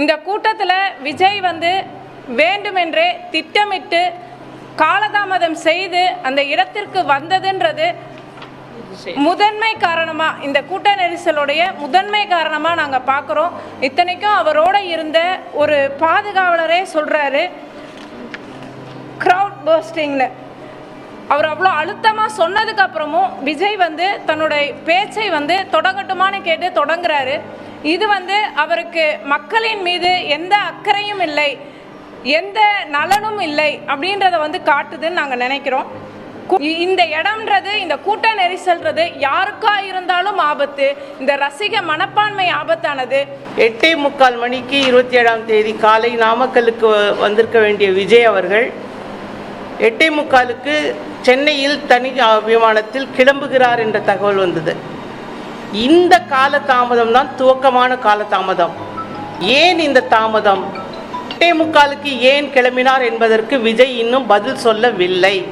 இந்த கூட்டத்தில் விஜய் வந்து வேண்டுமென்றே திட்டமிட்டு காலதாமதம் செய்து அந்த இடத்திற்கு வந்ததுன்றது முதன்மை காரணமா இந்த கூட்ட நெரிசலுடைய முதன்மை காரணமா நாங்க பார்க்குறோம் இத்தனைக்கும் அவரோட இருந்த ஒரு பாதுகாவலரே சொல்றாரு க்ரௌட் பர்ஸ்டிங்னு அவர் அவ்வளோ அழுத்தமாக சொன்னதுக்கு அப்புறமும் விஜய் வந்து தன்னுடைய பேச்சை வந்து தொடங்கட்டுமான்னு கேட்டு தொடங்குறாரு. இது வந்து அவருக்கு மக்களின் மீது எந்த அக்கறையும் இல்லை எந்த நலனும் இல்லை அப்படின்றத வந்து காட்டுதுன்னு நாங்கள் நினைக்கிறோம். இந்த இடம்ன்றது இந்த கூட்ட நெரிசல்றது யாருக்கா இருந்தாலும் ஆபத்து. இந்த ரசிக மனப்பான்மை ஆபத்தானது. எட்டே முக்கால் மணிக்கு இருபத்தி ஏழாம் தேதி காலை நாமக்கலுக்கு வ- வந்திருக்க வேண்டிய விஜய் அவர்கள் எட்டே முக்காலுக்கு சென்னையில் தனி விமானத்தில் கிளம்புகிறார் என்ற தகவல் வந்தது. இந்த கால தாமதம் தான் துவக்கமான கால தாமதம்? ஏன் இந்த தாமதம் முக்காலுக்கு ஏன் கிளம்பினார் என்பதற்கு விஜய் இன்னும் பதில் சொல்லவில்லை.